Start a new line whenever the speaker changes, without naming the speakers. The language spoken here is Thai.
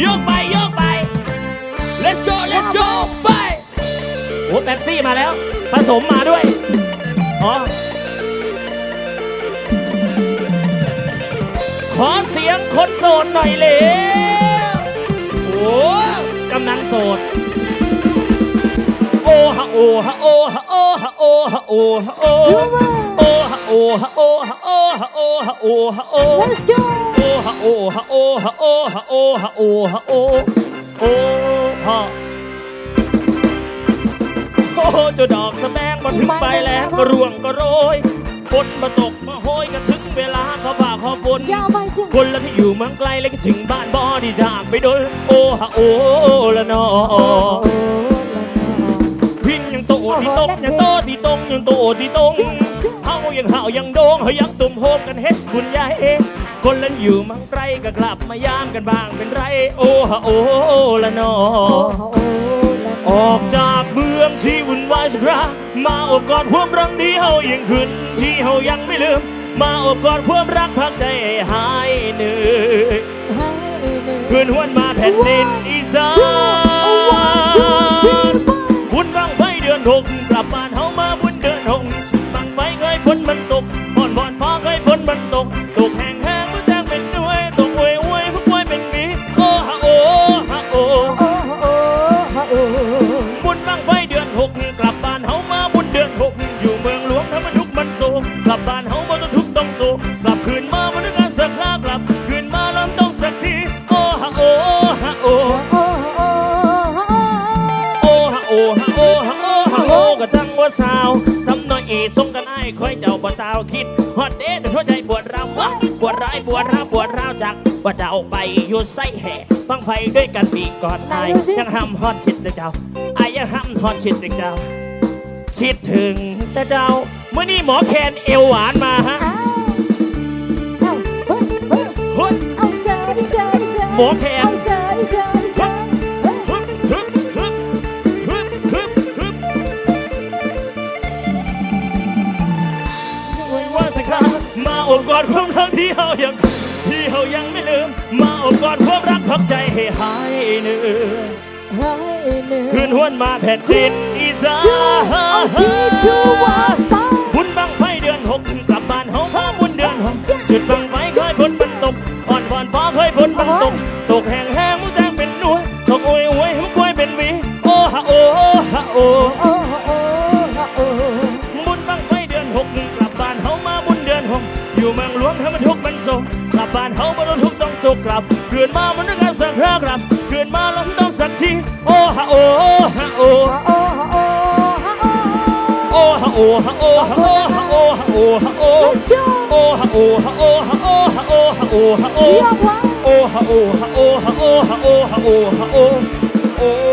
ยกไปยกไป let's go let's go ไปโอ้แป๊บซี่มาแล้ว ผสมมาด้วยอ๋อขอเสียงคนโสดหน่อยเร็วโอ้กำนันโสด โอฮะโอฮะโอฮะโอฮะโอฮะโอฮะโอ
ชูมา
โอฮะ ฮะโอฮะโอฮะโอฮะโอฮะโอ
let's go
โอฮะโอฮะโอฮะโอฮะโอฮะโอฮะโอโอฮะโอ้เจ้าดอกสะแบงมาถึงไปแล้วก็ร่วงก็โรยฝนมาตกมาโหยก็ถึงเวลาเขาผ่าเขาฝน
ยาวไปจ้ะ
คนละที่อยู่เมืองไกลเลยก็ถึงบ้านบอที่จากไปโดนโอฮะโอละนอ
โอ้
พินยังโตที่ตกยังโตที่ตรงยังโตที่ตรงเฮา ยังเฮายังโดงเฮายังตุ่มโฮมกันเฮสบุญใหญ่คนละอยู่เมืองไกลก็กลับมายามกันบ้างเป็นไร โอฮะโอละนอ
โอ้
ออกจากเมืองที่วุ่นวายสักครามาโอบกอดความรักที่เฮายังคืนที่เฮายังไม่ลืม มาโอบกอดความรักพักใจให้หายเหนื่อย
ให้หนึ่ง
เพื่อนหวนมาแผ่นดินอีสานบุญบังไฟเดือนหกกลับบ้านเฮา มันตกผ่อนผ่อนฟ้าเคยฝนมันตก ตกแห้งแห้งมันแจ้งเป็นด้วย ตกอวยอวยมันกวยเป็นหมีโอ้ฮะโอ้ฮะโอ้
โอ้โอ้โอ้
บุญบังไฟเดือนหกกลับบ้านเฮามาบุญเดือนหกอยู่เมืองหลวงทำมันทุกข์มันโศกกลับบ้านเฮาบ่ต้องทุกข์ต้องโศกกลับคืนมาบ่ต้องการสักครากลับคืนมาแล้วต้องสักทีโอ้ฮะโอ้ฮะโอ้
โอ้โอ้
โอ้ฮะโอ้ฮะโอ้ฮะโอ้ฮะโอ้ก็จังว่าสาว คอยเจ้าบ่สาวคิดฮอดเด้แต่หัวใจปวดร้าววะปวดร้ายปวดร้าวปวดร้าวจักว่าจะเอาไปอยู่ไส้แห่ฟังไฟด้วยกันปีก่อนไอ้ยังห้ำฮอดคิดนะเจ้าไอ้ยังห้ำฮอดคิดนะเจ้า คิดถึงแต่เจ้าเมื่อนี้หมอแคนเอวหวานมาฮะ
เอ้าเฮ้ย อ
บกอดความรักที่เฮายังที่เฮายังไม่ลืม มาโอบกอดความรักพักใจให้หายเหนื่อย
ให้หนึ่ง
คืนหวนมาแผ่นดินอีสา
ชูเอาที่ชูวาง
น
ตา
บุญบังไฟเดือนหกกลับบ้านเฮาพาบุญเดือนหกจุดบังไฟเคยฝนมันตกอ่อนผ่อนฟ้าเคยฝนมันตก เมืองหลวงทำมันทุกข์มันโศกกลับบ้านเฮาบ่ต้องทุกข์ต้องโศกกลับเกินมามันต้องการสักครากลับเกินมาแล้วต้องสักทีโอ้ฮะโอ้ฮะโอ้
โอ้
ฮะโอ้ฮะโอ้ฮะโอ้ฮะโอ้ฮะโอ้ฮะโอ้โอ้ฮะโอ้ฮะโอ้ฮะโอ้ฮะโอ้ฮะโอ้ฮะโอ้
เยี่ยมวะ
โอ้ฮะโอ้ฮะโอ้ฮะโอ้ฮะโอ้ฮะโอ้ฮะโอ้